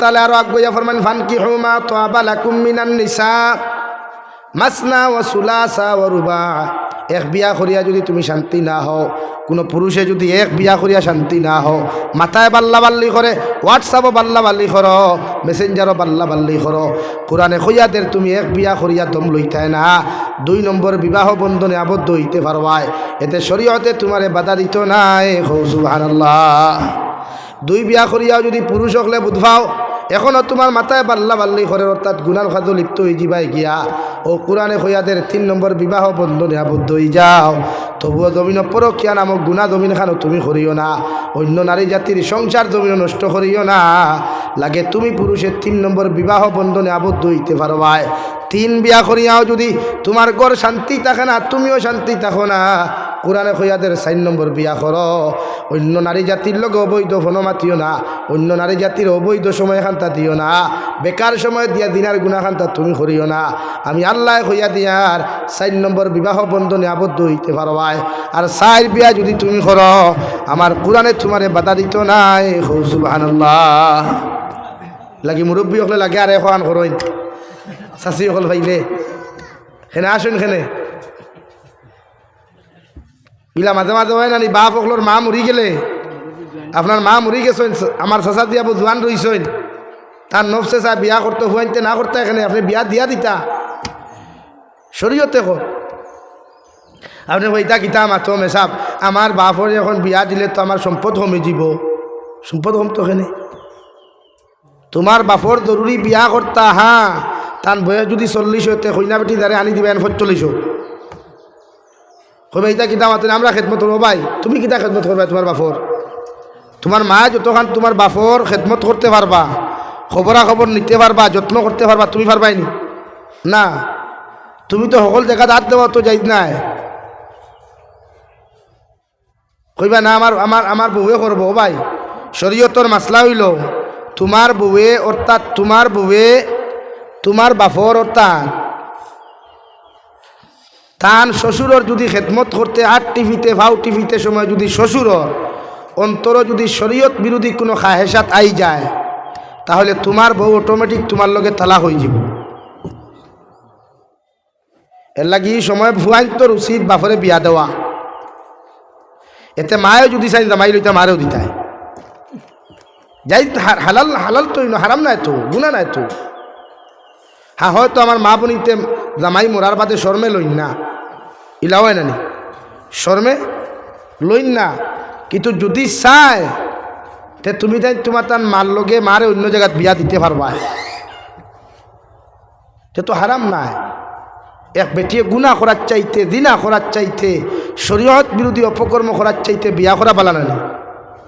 তাহলে আরও আগুয়া ফরমান ফান কি হুমা তো আবালাকুম মিনান নিসা মাসনা ও সুলাসা ও রুবা। এক বিয়া করিয়া যদি তুমি শান্তি না হও, কোনো পুরুষে যদি এক বিয়া করিয়া শান্তি না হও, মাথায় বাল্লা বাল্লি করে, হোয়াটসঅ্যাপও বাল্লা বাল্লি কর, মেসেঞ্জারও বাল্লা বাল্লি কর। কোরআনে খইয়াদের তুমি এক বিয়া করিয়া দম লইতাই না। দুই নম্বর, বিবাহ বন্ধনে আবদ্ধ হইতে পারবায় এতে শরীয়তে তোমারে বাধা দিত নাই। হৌ, সুবহানাল্লাহ। দুই বিয়া করিয়াও যদি পুরুষ হকলে বুধবাও এখনও তোমার মাথায় বাল্লা বাল্লি করে অর্থাৎ গুনার খাদু লিপ্ত হয়ে যাবাই গিয়া। ও কোরআনে খৈয়াদের তিন নম্বর বিবাহ বন্ধনে আবদ্ধ হয়ে যাও। তবুও জমিন পরকিয়া নামক গুণা জমিন খানো তুমি করিও না। অন্য নারী জাতির সংসার জমিন নষ্ট করিও না। লাগে তুমি পুরুষের তিন নম্বর বিবাহ বন্ধনে আবদ্ধ হইতে পারবায় তিন বিয়া করিয়াও যদি তোমার ঘর শান্তি থাকে না, তুমিও শান্তি থাকো না। কোরআনে খৈয়াদের চার নম্বর বিয়া কর। অন্য নারী জাতির লগে অবৈধ ফোন মাতিও না। অন্য নারী জাতির অবৈধ সময় খান্তা দিও না। বেকার সময় দিয়া দিনার গুণা খান্তা তুমি করিও না। আমি আল্লাহ হইয়া দিয়ার, চার নম্বর বিবাহ বন্ধনে আবদ্ধ হইতে পারবাই আর চার বিয়া যদি তুমি কর, আমার কোরআনে তোমারে বাধা দিত নাই। সুবাহান লাগি মুরব্বী হলে লাগে আর এখন করইন চাষি হল ভাইলে খেনে আসুন খেনে। বিলা মাঝে মাঝে হয় না বাপ অকলোর মা মরি গেলে। আপনার মা মরি গেছেন আমার চাচা দিয়া জোয়ান রইছেন তার নফসে চা বিয়া করতে হুয়াইতে না করতে এখানে আপনি বিয়া দিয়া দিতা। শরীয়তে কো। আপনি বইতা কিতা মাতো মেসাব আমার বাপর এখন বিয়া দিলে তো আমার সম্পদ কমে যাব সম্পদ কমতো এখানে তোমার বাপর জরুরি বিয়া করতা হ্যাঁ তার বয়স যদি চল্লিশ হতে কইনা বেটি দাঁড়ে আনি দিবেন চল্লিশ কইবা ইতা কিতা মাতেন আমরা খেদমত করব ভাই। তুমি কিতা খেদমত করবা তোমার বাপর? তোমার মা যতক্ষণ তোমার বাপর খেদমত করতে পারবা খবরা খবর নিতে পারবা, যত্ন করতে পারবা, তুমি পারবাই নি না তুমি তো সকল জায়গাত হাত দেওয়া তো যাই নাই। কইবা, না, আমার আমার আমার বউয়ে করব ভাই। শরীয়তর মাসলা হইল, তোমার বউয়ে, অর্থাৎ তোমার বউয়ে তোমার বাপর অর্থাৎ তান। শ্বশুরর যদি খেদমত করতে আট টিভিতে, ভাও টিভিতে সময় যদি শ্বশুরর অন্তর যদি শরীয়ত বিরোধী কোনো খাহেসাত আই যায়, তাহলে তোমার বউ অটোমেটিক তোমার লগে তালা হয়ে যাব। এর লাগি সময় ভুয়াইন তোর উচিত বাপরে বিয়া দেওয়া। এতে মায়েও যদি চাই জামাই লইতে মারেও দিতায় যাই হালাল হালাল তো হারাম নাই তো গুণা নাই তো। হ্যাঁ হয়তো আমার মা বোনিতে জামাই মোরার বাদে শর্মে লইন না। ইলাও নানি শর্মে লইন না। কিন্তু যদি চায়, তে তুমি তাই তোমার তার মার লগে মারে অন্য জায়গায় বিয়া দিতে পারবা। তে তো হারাম নাই এক বেটিয়ে গুণা করার চাইতে দিনা করার চাইতে, শরীয়ত বিরোধী অপকর্ম করার চাইতে বিয়া করা বালা নানি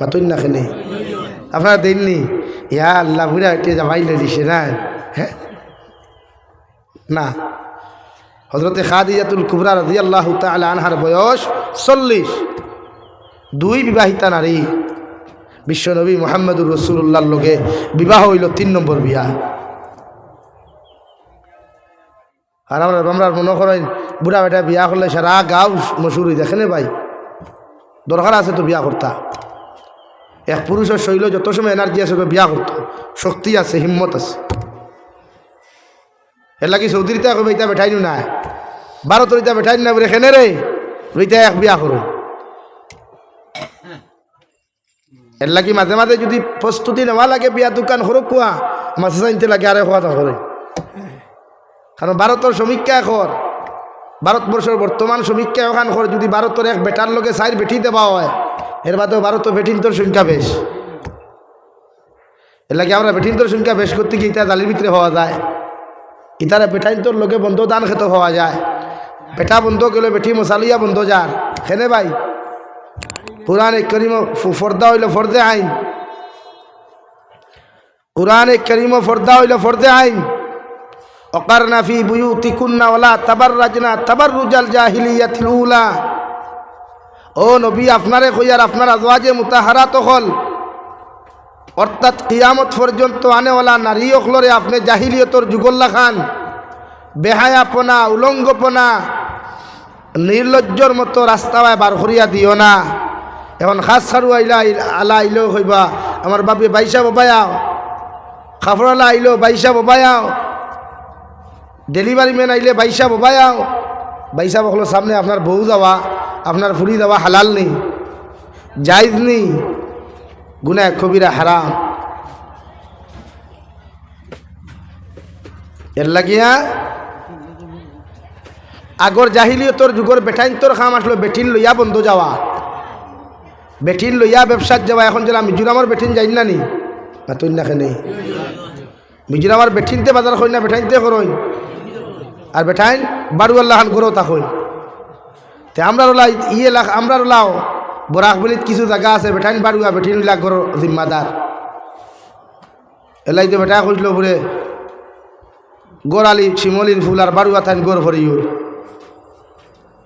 মাতুন না খেনে আপনারা দেননি? ইয়া আল্লাহ বুড়া এটিয়ে জামাইলে দিছে না? হ্যাঁ? না। হজরতে খাদিজাতুল কুবরা রাজি আল্লাহ তালা আনহার বয়স চল্লিশ। দুই বিবাহিতা নারী। বিশ্বনবী মোহাম্মদুর রসুল্লাহর লোকে বিবাহ হইল তিন নম্বর বিয়া। আর আমরা আমরা মনে করেন, বুড়া বেটা বিয়া করলে সারা গাও মশুর দেখেনে ভাই। দরকার আছে তো বিয়া করতা। এক পুরুষের শৈল যত সময় এনার্জি আছে বিয়া করতো। শক্তি আছে, হিম্মত আছে। এর লাগি চৌধুরীতে কবে ইটা বেঠাই না ভারতের ইটা বেঠাই না বলে খেনে রে ওইটা এক বিয়া করো এর লাগি মাঝে মাঝে যদি প্রস্তুতি নেওয়া লাগে বিয়া দোকান সরু কোয়া মাছে জানতে লাগে আরে খোয়া করে কারণ ভারতের সমীক্ষা এখন ভারতবর্ষের বর্তমান সমীক্ষা এখন কর যদি ভারতের এক বেটার লোকে সাইড বেটি দেওয়া হয় এর বাদেও ভারত বেটিন্তর সংখ্যা বেশ এর লাগে আমরা বেটিন্তর সংখ্যা বেশ করতে গিয়ে ইটা জালির ভিতরে হওয়া যায়। ইতারা বেটাইন তোর লোকে বন্ধ দান খেতে হওয়া যায় বেটা বন্ধ গেলে বেটি মশালিয়া বন্ধ যার খেনে ভাই কোরআন করিম ফর্দা হইল ফর্দে আইন কোরআন করিম ফর্দা হইল ফর্দে আইন অকারনা ফি বুয়ুতিকুন্না ওয়ালা তাবাররাজনা তাবাররুজাল জাহিলিয়াতিল উলা ও নবী আপনারে কইয়ার আপনার আজওয়াজে মুতাহারাত হল অর্থাৎ কিয়ামত পর্যন্ত আনেওয়ালা নারী অখলরে আপনি জাহিলিয়তর যুগল্লা খান, বেহায়াপনা, উলঙ্গপনা, নির্লজ্জর মতো রাস্তায় বার করিয়া দিও না। এখন খাস সারু আইলা আলা আইলেও হইবা, আমার বাপে বাইসা বাবায়া খাফরওয়ালা আইলো বাইসা বোবায়াও, ডেলিভারি ম্যান আইলে বাইসা বোবায়াও বাইসা বকলো সামনে আপনার বউ দেওয়া আপনার ফুরি দেওয়া হালাল নেই, জায়জ নেই। গুনা কবিরা হারাম। এর লাগিয়া আগর জাহিলিয়তর যুগর বেটাইন তোর খাম আসলো বেটিন লইয়া বন্ধ যাওয়া। বেটিন লইয়া ব্যবসার যাওয়া, এখন যারা মিজোরামর বেটিন যাই না নি? না তুই না খেনে মিজোরামর বেটিনতে বাজার হই না বেটাইনতে করইন আর বেটাইন বারু আল্লাহান করো তা হই তে আমরা ওলা ইয়ে লাখ আমরা ওলাও বরাকবলিত কিছু জায়গা আছে বেটাইন বারুয়া বেটিন উল্লাহ করো জিম্মাদার এলাই তো বেটা খুঁজলো বলে গোড়ালি শিমলির ফুল আর বারুয়া থাইন গোর ভরিউর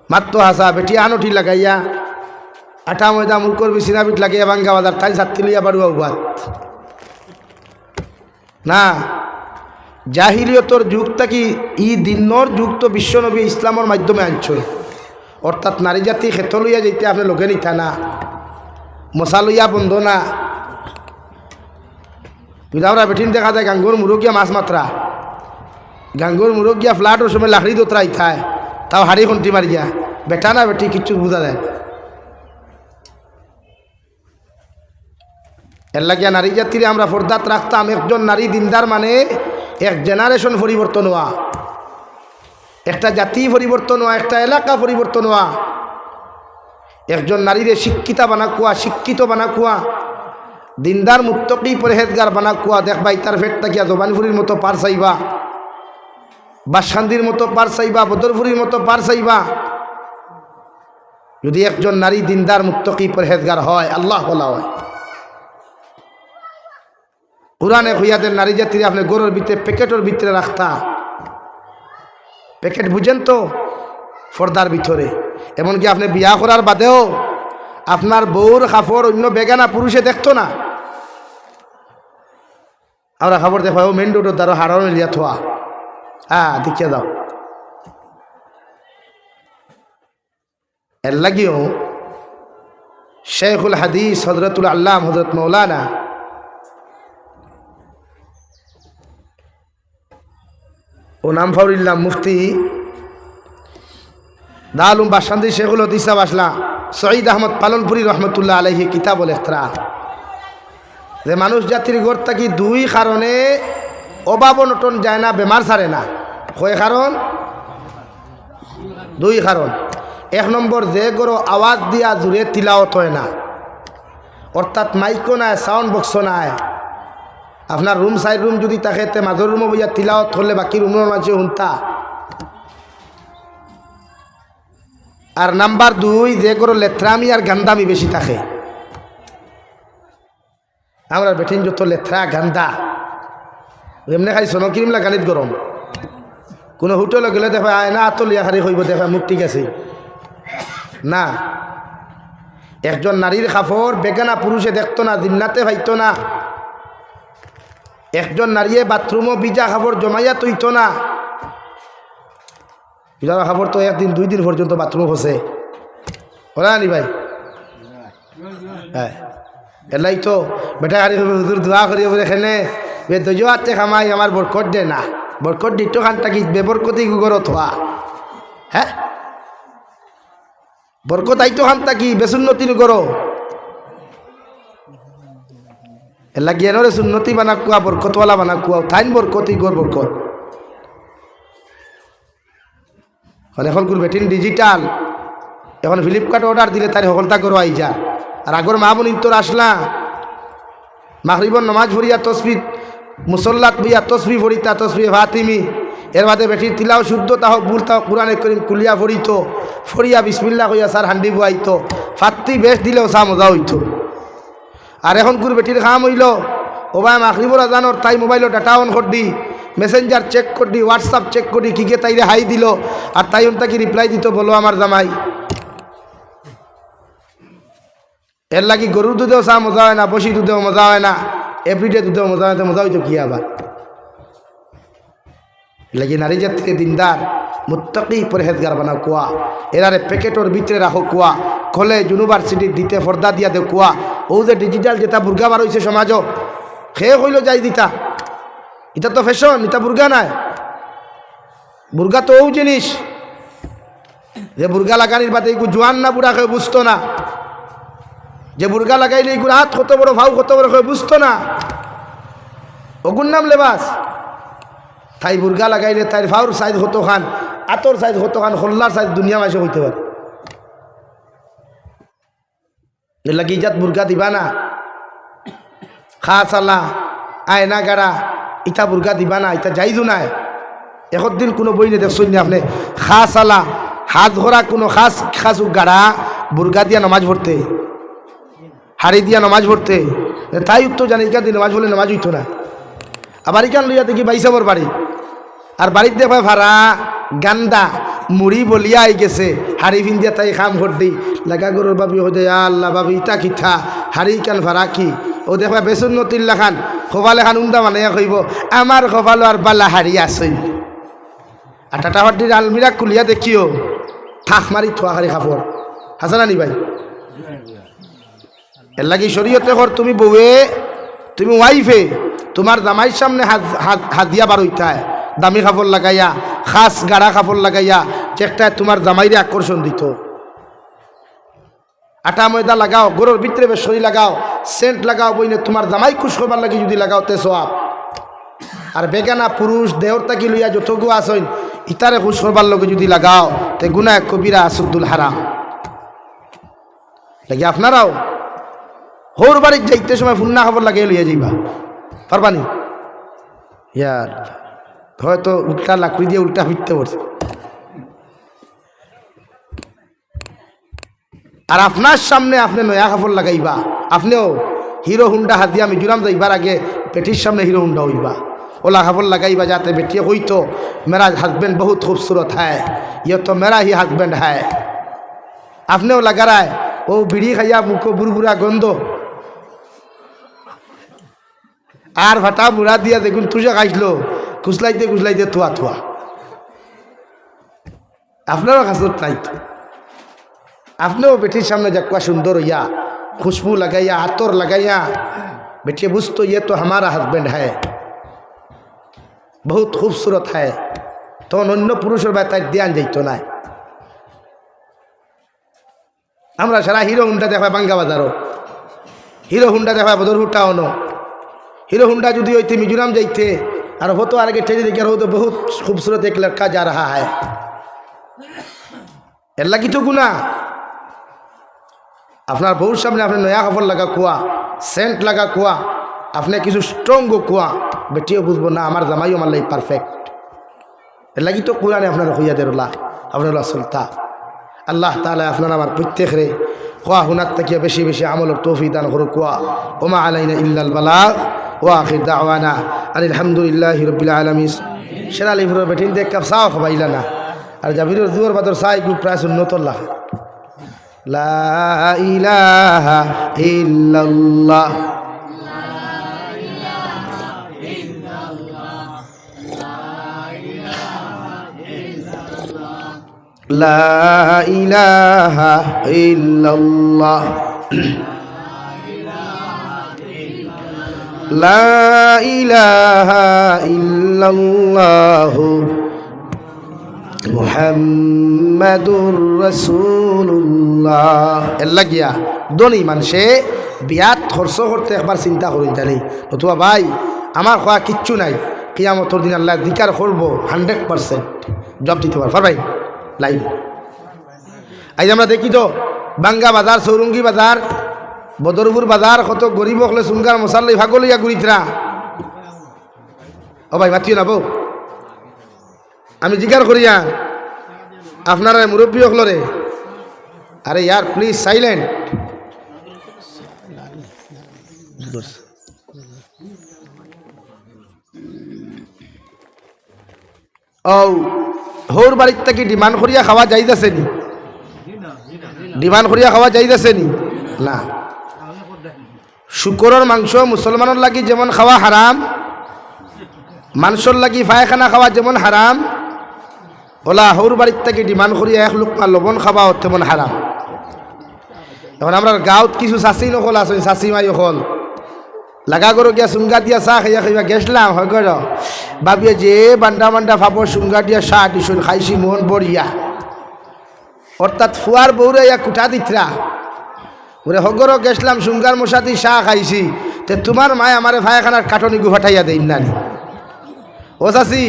মাত্র হাসা বেটি আনটি লাগাইয়া, আঠা ময়দা মুরকর বিছিনা বিট লাগাইয়া বাঙ্গা বাজার তাই সাত্তি লইয়া বারুয়া উবাত না জাহিলিয়তর যুগ কি ই দিনর যুগ তো বিশ্বনবী ইসলামের মাধ্যমে আনছই অর্থাৎ নারী জাতি ক্ষেত লইয়া যেতে আপনি লোকে নিতা না। মশা লইয়া বন্ধ না। পিলাওরা বেঠিন দেখা যায় গাঙ্গুর মুরগিয়া মাছ মাত্রা গাঙ্গুর মুরগিয়া ফ্লাটর সময় লাকড়ি দোতরা ইথায় তাও হাড়ি খুন্তি মারিয়া বেটা না বেটি কিচ্ছু বুঝা যায়। এর লাগিয়া নারী জাতিরে আমরা ফর্দাত রাখতাম একজন নারী দিনদার মানে এক জেনারেশন পরিবর্তন হওয়া একটা জাতি পরিবর্তন হওয়া, একটা এলাকা পরিবর্তন হওয়া। একজন নারীরে শিক্ষিতা বানা কুয়া, শিক্ষিত বানা কুয়া। দিনদার, মুত্তকি, পরেহেজগার বানা কুয়া। দেখবা ইতার ফেট তাকিয়া জবানফুরির মতো পার চাইবা? বাসখান্দির মতো পার চাইবা? বদরফুরির মতো পার চাইবা? যদি একজন নারী দিনদার, মুত্তকি, পরহেজগার হয়, আল্লাহ বলা হয়। কোরআনে হইয়াদের নারী জাতির আপনি গরুর ভিতরে, প্যাকেটের ভিতরে রাখতা। প্যাকেট বুঝেন তো? ফর্দার ভিতরে। এমনকি আপনি বিয়া করার বাদেও আপনার বউর কাপড় অন্য বেগানা পুরুষে দেখতো না। আমরা খবর দেখো মেন রোডের দ্বারা হারানো লিয়া থোয়া হ্যাঁ দেখিয়ে দাও এর লাগিও শেখুল হাদিস হজরতুল আল্লাহ হজরত মৌলানা ও নাম ফাউরিল্লাহ মুফতি। দালুম বাসান্দি শেখুল হদিসা বাসলা সঈদ আহমদ পালনপুরি রহমতুল্লাহ আলহি কিতাবল এখতরা যে মানুষ জাতির গড় থাকি দুই কারণে অভাব নটন যায় না, বেমার সারে না। কয় কারণ? দুই কারণ। এক নম্বর, যে গরো আওয়াজ দিয়া জুড়ে তিলাওত হয় না। অর্থাৎ মাইকো নাই সাউন্ড বক্স নাই। আপনার রুম সাইড রুম যদি থাকে, তে মাজর রুমে বইয়া তিলাওত করলে বাকি রুমের মাঝে শুনতা আর নাম্বার দুই, যে গরো লেথরামি আর গান্দামি বেশি থাকে। আমরা বেঠিন যত লেথরা গান্দা। এমনি খাই সনকিরিম লাগানিত গরম। কোনো হোটেলে গেলে দেখা, আয় না আতলিয়া খারি হইব, দেখা, মুখ ঠিক আছে। না। একজন নারীর কাপড় বেগানা পুরুষে দেখতো না দিমনাতে ভাইতো না। একজন নারীয়ে বাথরুমও বিজা খাবার জমাইয়া তৈত না। বিজা খাবার তো একদিন, দুই দিন পর্যন্ত বাথরুম হসে ওরা নি ভাই? হ্যাঁ। এলাই তো বেটা হারি হুজুর দোয়া করি এখানে বে দজো আতে খামাই আমার বরকত দে না। বরকত দিত খানটা কি বেবরকতি গুগরত হওয়া হ্যাঁ বরকত আইতো খানটা কি? বেসুন্নতি করো এলা জ্ঞানরে সুন্নতি বানা কুয়া বরকতওয়ালা বানা কুয়া থাইন বরকতি গর বরকত এখন কোন বেটিন ডিজিটাল এখন ফ্লিপকার্ট অর্ডার দিলে তার সকলতা করো যা। আর আগর মামুন তোর আসলা। মাগরিবন নমাজ ভরিয়া তসবি মুসল্লাত বইয়া তসবি ভরিতা তসবি ফাতিমি। এর বাদে বেটির তিলাও শুদ্ধ, তাহ ভুল, তাহ কোরআনে করিম কুলিয়া ভরিত ফরিয়া বিসমিল্লা কইয়া সার হান্ডি বুয়াইত ফাত্তি বেশ দিলেও চা মজা হইত। আর এখন কুর বেটির খাম হইল। ওবাই মাখরিবর আজানোর তাই মোবাইল ডাটা অন করদি মেসেঞ্জার চেক করদি হোয়াটসঅ্যাপ চেক করদি কিকে তাইরে হাই দিল। আর তাই তাকে রিপ্লাই দিত বলো আমার জামাই। এর লাগি গরুর দুধেও চা মজা হয় না বসি দুধেও মজা হয় না এভরিডে দুধেও মজা হয় মজা হইতো কি আবার? লাগি নারী জাতিকে দিনদার, মুত্তাকি পরহেজগার বানাও কুয়া। এরারে প্যাকেটর ভিতরে রাখো কুয়া। কলেজ ইউনিভার্সিটি দিতে ফর্দা দিয়া দে কুয়া। ও যে ডিজিটাল যেটা বুর্গা বার হয়েছে সমাজ সে হইল যাই দিতা। এটা তো ফ্যাশন এটা বুর্গা নাই। বুর্গা তো ও জিনিস। যে বুর্গা লাগানির বাদে এইগু জোয়ান না বুড়া কেউ বুঝতো না। যে বুর্গা লাগাইলে এইগুলো হাত কত বড়, ভাও কত বড় কেউ বুঝতো না। ওগুর নাম লেবাস। তাই বুর্গা লাগাইলে তাই ভাউর সাইজ হতো খান, আতর সাইজ হতো খান হল্লার সাইজ দুনিয়া মাসে হইতে পারে। লাগি ইজাত বুর্গা দিবা না খা চালা আয়না গাড়া ইটা বুর্গা দিবা না ইটা যাইজু নাই এখন দিন কোনো বই নেই দেখছেন আপনি খা চালা হাত ধরা কোনো খাস খাস গাড়া বুর্গা দিয়া নামাজ পড়তে হাড়ি দিয়া নামাজ পড়তে তাই উত্তর জানি ইকান দিয়ে নামাজ পড়লে নামাজ হইতো না আবার ইকান লইয়া দেখি বাইসাবর বাড়ি আর বাড়িতে দেখবা ভাড়া গান্দা মুড়ি বলিয়া আই গেছে। হাড়ি ফিন্দিয়া তাই খাম ঘটি লাগা গরুর বাবি হয়ে আল্লাহ বাবি ইটা কিঠা। হাড়ি কান ভাড়া কি ও দেখবা বেসন নতিল্লা খান। খোবালে খান উন্দা মানে কইব আমার খোবালো আর বালা হাড়ি আছে। আর টাটা হাড্ডির আলমিরা খুলিয়া দেখিও থাক মারি থোয়া হারি খাপড় হাসানা নি ভাই? এর লাগি শরীয়তে কর তুমি বউয়ে তুমি ওয়াইফে তোমার জামাইর সামনে হাদিয়া বার হইতায় দামি কাপড় লাগাইয়া, খাস গাড়া কাপড় লাগাইয়া চেকটায় তোমার জামাইরে আকর্ষণ দিত। আটা ময়দা লাগাও, গরুর ভিতরে বেসরি লাগাও, সেন্ট লাগাও, বইনে তোমার জামাই খুশ করবার লাগে যদি লাগাও তে সোয়াব আর বেগানা পুরুষ দেহর তাকি লইয়া যতগু আসইন, ইতারে খুশ করবার লগে যদি লাগাও, তে গুনা কবিরা আসুদ্দুল হারাম। লাগি আপনারাও, হোর বাড়ির যাইতে সময় ফুন্না খবর লাগিয়ে লইয়া যাইবা। পারবানি? ইয়ার হয়তো উল্টা লাকড়ি দিয়ে উল্টা ফিরতে পড়ছে আর আপনার সামনে আপনি নয়া কাপড় লাগাইবা। আপনিও হিরো হুন্ডা হাত দিয়া মিজোরাম যাইবার আগে পেটির সামনে হিরো হুন্ডা হইবা। ওলা কাপড় লাগাইবা যাতে বেটিয়ে হইতো মেরা হাজবেন্ড বহুত খুবসুরত হ্যায় ইয়ে তো মেরা হি হাজবেন্ড হ্যায় আপনিও লাগারায়, ও বিড়ি খাইয়া মুখ বুড়বুড়া গন্ধ। আর ভাটা মুড়া দিয়া দেখুন তুষা খাইছিল। খুচলাইতে খুচলাইতে থোয়া থোয়া আপনারও হাজত নাই তো। আপনিও বেটির সামনে যাকুয়া সুন্দর হইয়া খুশবু লাগাইয়া আতর লাগাইয়া বেটি বুঝ ইয়ে তো আমার হাজবেন্ড হ্যাঁ বহুত খুবসুরত হ্যাঁ তখন অন্য পুরুষের বা তার ধ্যান যাইত না আমরা সারা হিরো হুন্ডা দেখা বাঙ্গা বাজারও। হিরো হুন্ডা দেখা বদরহুটাও অনো হিরো হুন্ডা যদি হইতে মিজোরাম যাইতে আর হতো আরেকে आगे टेजी আর হতো तो খুবসুরত এক एक যা রাহা रहा এর লাগি তো গুণা। আপনার বউর সামনে আপনি নয়া কাপড় লাগা কুয়া, সেন্ট লাগা কুয়া, আপনি কিছু স্ট্রং কুয়া। বেটিও বুঝব না, আমার জামাইও আমার লাগে পারফেক্ট। লাগি তো কোরআনে আপনার হইয়া দেরলা আপনার সুলতা আল্লাহ তালা আপনার আমার প্রত্যেক রে কোয়া হুনার থেকে বেশি বেশি আমল তৌফি দান করো কুয়া। ওমা আলাইনা ইল্লাল বালাগ। ও আখির দাওয়ানা আলহামদুলিল্লাহ রবিল আলমিস সেরা লিভর বেটিন দেখ কাপ চাও খাবাইলা না আর জাবির দুয়ার বাদর চাই গুড প্রায় উন্নত লাখ লা ইলাহা ইল্লাল্লাহ لا إله إلا الله লা ইলাহা ইল্লাল্লাহ মুহাম্মাদুর রাসূলুল্লাহ। এল্লা গিয়া দনি মানুষে বিয়াত খরচ করতে একবার চিন্তা করিন তাহলে নতুবা ভাই, আমার খোয়া কিচ্ছু নাই। কিয়ামতর দিন আল্লাহ দিকার করব হান্ড্রেড পারসেন্ট। জব দিতে পারব। ভাই লাইন। আজ আমরা দেখি তো বাঙ্গা বাজার, সৌরঙ্গি বাজার বদরপুর বাজার কত গরিব হলে সুঙ্গার মশাল্লাই ভাগলিয়া গুড়িতরা। ও ভাই, মাতিও না আমি জিজ্ঞার করিয়া আপনারা মুরব্বী হলরে আরে ইয়ার প্লিজ সাইলেন্ট ও, হৌর বাড়ির থেকে ডিমান্ড করিয়া খাওয়া যাইতেছে নি? ডিমান্ড করিয়া খাওয়া যাইতেছে নি? না। শুকরের মাংস মুসলমানের লাগি যেমন খাওয়া হারাম মানুষের লাগি পায়খানা খাওয়া যেমন হারাম ওলা হৌর বাড়ির থেকে ডিমান্ড করিয়া এক লোক লবণ খাওয়া তেমন হারাম এখন আমরা গাঁৱত কিছু চাচি নকল আছে চাচি মাই অকল লাগা করো গিয়া সুঙ্গা দিয়া চাহ খাইয়া খাইবা গেছলাম হয় কর ভাবিয়ে যে বান্ডা বান্ডা ভাবো সুঙ্গা দিয়া চাহ দিছুন খাইছি মন বড়িয়া অর্থাৎ ফুয়ার বউরে ইয়া কুঠা দিতরা ওরে হগর গেছলাম সুঙ্গার মশাতি চাহ খাইছি। তে তোমার মায় আমারে ভাইখানার কাটনি গু হঠাইয়া দেই নানি। ও চাচি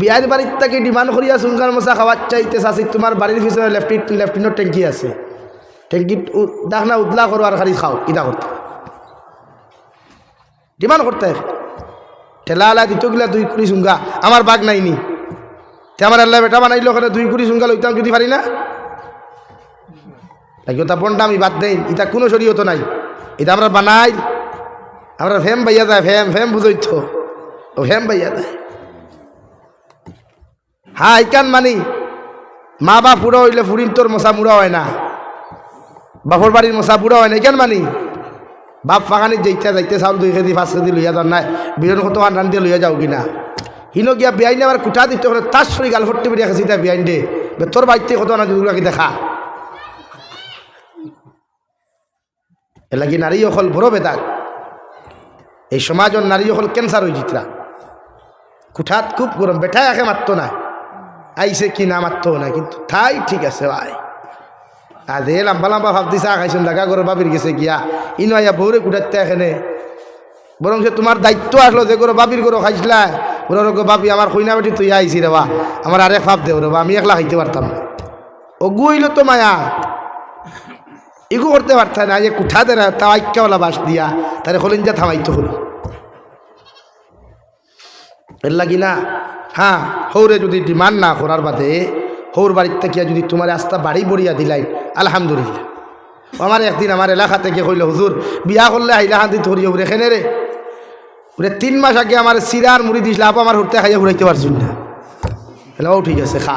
বিয়ার বাড়ির থেকে ডিমান্ড করিয়া সুঙ্গার মশা খাওয়ার চাইতে চাচি, তোমার বাড়ির পিছনে লেফটিন লেফটিনের ট্যাঙ্কি আছে। ট্যাঙ্কি না উদলা করো আর খালি খাও ইটা করতে। ডিমান্ড করতে। ঠেলা আলা দিত গিলা দুই কুড়ি সুঙ্গা আমার বাঘ নাইনি। তে আমার আল্লাহ বেটা বানাইলো, ওখানে দুই কুড়ি সুঙ্গা লইতাম যদি পারি না? তাই ওটা আমি বাদ দেই। এটা কোনো শরীয়ত নাই। এটা আমরা বানাই, আমরা ফেম বাইয়া যায়, ফেম ফেম বুঝই তো ও ফেম বাইয়া যায়। হ্যাঁ ইকান মানি। মা বাপ পুরো হইলে ফুরিন তোর মশা মুড়া হয় না। বাপর বাড়ির মশা বুড়া হয় না ইকান মানি। বাপ ফাঁকানি যাইতে যাইতে চাউল দুই কেজি, পাঁচ কেজি লইয়া যান নাই। বিজন কত আন দিয়ে লইয়া যাও কিনা। হিনো গিয়া বিয়াইন আবার কুঠা দিতে হলে তার শরীর গাল ফট্টি বেরিয়ে গেছে এটা বিয়াইন দে। তোর বাড়িতে কত না দুগুলাকে দেখা। এলাকি নারী অকল বড় বেদাগ এই সমাজের নারী অকল ক্যান্সার হয়ে জিতরা কুঠাত খুব গরম, বেঠায় একে মারতো না। আইসে কি না মারতো না, কিন্তু তাই ঠিক আছে ভাই। আজ লাম্বা লম্বা ভাব দিছে খাইছেন লাগা করে বাবির গেছে গিয়া। ইনো আইয়া বউরে কুটাইতে এখানে বরং সে তোমার দায়িত্ব আসলো যে করে বাবির করে খাইছিলা। ওরা রোগ বাবি, আমার কইনা বেটি তুই আইসি রে বা। আমার আরেক ভাব দেও রে বা, আমি একলা খাইতে পারতাম না। ও গুইল তো মায়া। ইগু করতে পারত না, যে কুঠা দে তা আইক্যাওয়ালা বাস দিয়া, তারে হলেন যা থামাইতে হল। এর লাগি না হ্যাঁ হৌরে যদি ডিমান্ড না করার বাদে, হৌর বাড়ির থেকে যদি তোমার আস্তা বাড়ি বড়িয়া দিলাই, আলহামদুলিল্লাহ। আমার একদিন আমার এলাকা থেকে কইল, হুজুর, বিয়া করলে আইলা হান্দি ধরি ওরে খেনে রে? ওরে তিন মাস আগে আমার সিরার মুড়ি দিছিল, আপ আমার হুরতে খাইয়া ঘুরাইতে পারছুন না। এলাও ঠিক আছে, খা।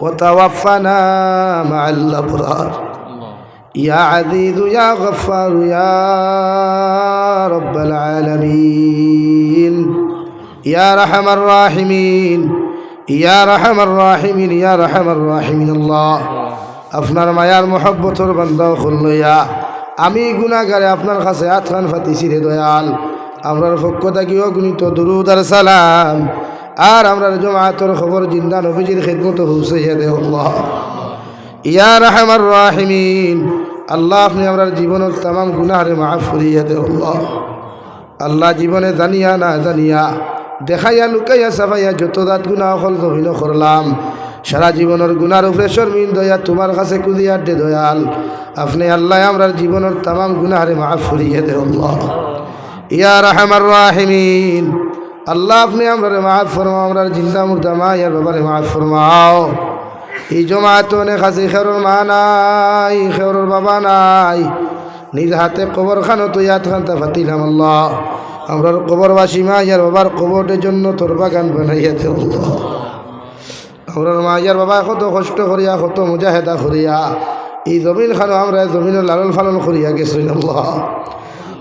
وتوفنا مع الأبرار يا عزيز يا غفار يا رب العالمين يا رحم الراحمين يا رحم الراحمين يا رحم الراحمين الله আপনার মায়ার মহব্বতর বান্দা খুললইয়া আমি গুণাগারে আপনার কাছে আতখান ফাতিছি রে দয়াল আমরার পক্ষ থাকিও গুণিত দুরুদ আর সালাম আর আমরার জমাতর খবর জিন্দা নবীজির খেদমত হুসাইয়া দে আল্লাহ। ইয়া রহমার রাহিমিন। আল্লাহ, আপনি আমরা জীবনের তাম গুনাহরে মাফ করিয়া দে আল্লাহ। আল্লাহ জীবনে জানিয়া না জানিয়া, দেখাইয়া লুকাইয়া সাফাইয়া যত দাঁত গুণা অকল গভীর করলাম। সারা জীবনের গুনার উপরে শর্মিন দয়া তোমার কাছে কুদিয়ার দে দয়াল। আপনি আল্লাহ, আমরা জীবনের তাম গুনাহরে মাফ করিয়া দে আল্লাহ। ইয়া রহমার রাহিমিন। আল্লাহ আপনি আমরা মাফ ফরমাও, আমরা জিন্দা মুর্দা মা, ইয়ার ব্যাপারে মাফ ফরমাও। এই জমাত অনেক আছে, খেরোর মা নাই, খেরোর বাবা নাই। নিজ হাতে কবর খানো তো ইয়াত খানটা ফাতিলাম আল্লাহ। আমরার কবরবাসী মা, ইয়ার বাবার কবরের জন্য তোর বাগান বানাইয়াতে আল্লাহ। আমরার মা, ইয়ার বাবা কত কষ্ট করিয়া, কত মুজাহেদা করিয়া। এই জমিন খানো আমরা জমিনের লালন ফালন করিয়া গেছি আল্লাহ।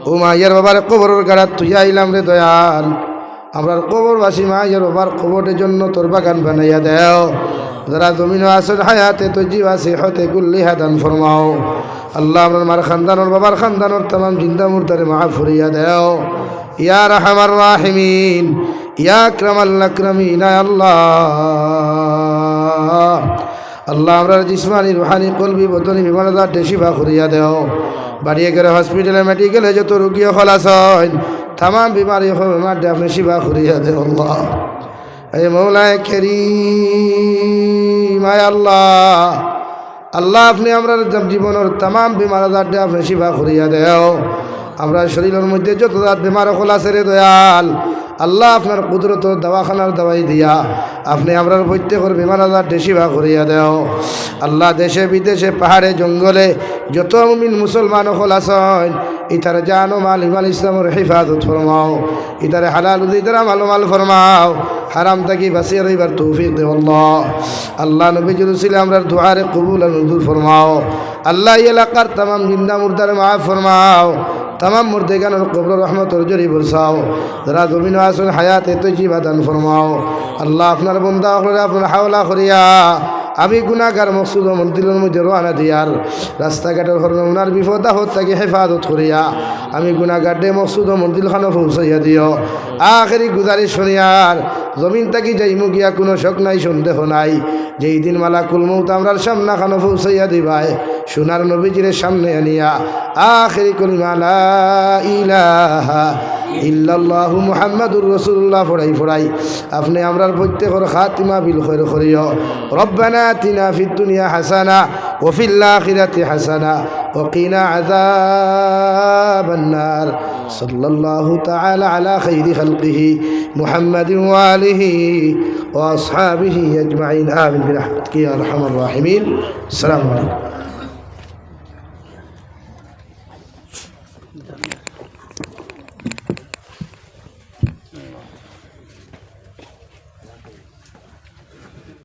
ও মা, ইয়ার বাবার কবরের গাড়াত তুই আইলাম রে দয়াল। আমরার কবরবাসী মা ইয়ার বাবার কবরের জন্য তোর বাগান বানাইয়া দেও। যারা জমিন আসল হায়াতে তো জীবা হতে গুল্লি হাদান ফরমাও। আল্লাহ আমার মার খানদানোর বাবার খানদানোর তাম জিন্দা মুর্দারে মা ফুরিয়া দেও। ইয়া রাহমার রাহিমিন, ইয়া ক্রামাল আক্রামিন আল্লাহ। আল্লাহ আমরা জিসমানি, রুহানি, কলবি, বদনি, বিমানদার ডেসিবা করিয়া দেও। বাড়িয়ে গেলে হসপিটালে মেডিকেলে যত রুগী খলাস হয় তাম বিমারি বেমার আপনি শিবা করিয়া দেও আল্লাহ এই মৌলায় কেরিম আয় আল্লাহ আল্লাহ আপনি আমরা জীবনের তাম বিমার আজারটা আপনি শিবা করিয়া দেও আমরা শরীরের মধ্যে যত দাঁত বেমার খোলা রে দয়াল আল্লাহ আপনার কুদরত দাওয়াখানার দাওয়াই দিয়া আপনি আমরার প্রত্যেকের বিমান আজার দেশিবা করিয়া দেও। আল্লাহ দেশে, বিদেশে, পাহাড়ে, জঙ্গলে যত মুমিন মুসলমান হল আসন ইতার জানো মাল ইমান ইসলামের হেফাজত ফরমাও। ইতারে হালাল উদিতারা মাল মাল ফরমাও। হারাম থাকি বাঁচিয়ে রইবার তৌফিক দে আল্লাহ। আল্লাহ নবী জুলুসিল আমরার দুয়ারে কবুল ফরমাও। আল্লাহ এলাকার তামাম জিন্দা মুর্দার মাফ ফরমাও। তামাম মুর্দেগানোর কবর রহমতর জরি বরসাও যারা জমিন আসুন হায়াতে তো জীবাদান ফরমাও। আল্লাহ আপনার বন্দা হলে আপনার হাওলা করিয়া, আমি গুণাগার মকসুদ মন্দিরের মধ্যে রোয়ানা দিয়ার, রাস্তাঘাটের হরনার বিপদ হত তাকে হেফাজত করিয়া, আমি গুণাগার ডে মকসুদ ও মন্দিরখানে পৌঁছাইয়া দিও। আখেরি গুজারিশ শনিয়ার জমিন তাকি যাইমু গিয়া কোনো শখ নাই, সন্দেহ নাই। যেই দিন মালা কুলমৌত আমরার সামনা খানো পৌঁছাইয়া দিবাই, সোনার নবীজির সামনে আনিয়া, আখেরি কলিমা লা ইলাহা ইল্লাল্লাহু মুহাম্মাদুর রাসূলুল্লাহ ফড়াই ফড়াই, আপনি আমরার প্রত্যেকের খাতিমা বিল খৈর করিও। রব্বানা আতিনা ফিদ হাসানা ওয়া ফিল আখিরাতি হাসানা ওয়া কিনা আযাবান নার সাল্লাল্লাহু তাআলা আলা খাইরি খালকিহি মুহাম্মাদিন ওয়া আলিহি ওয়া আসহাবিহি আজমাইন আমিন বিরহমাতিকা ইয়া আরহামার রাহিমিন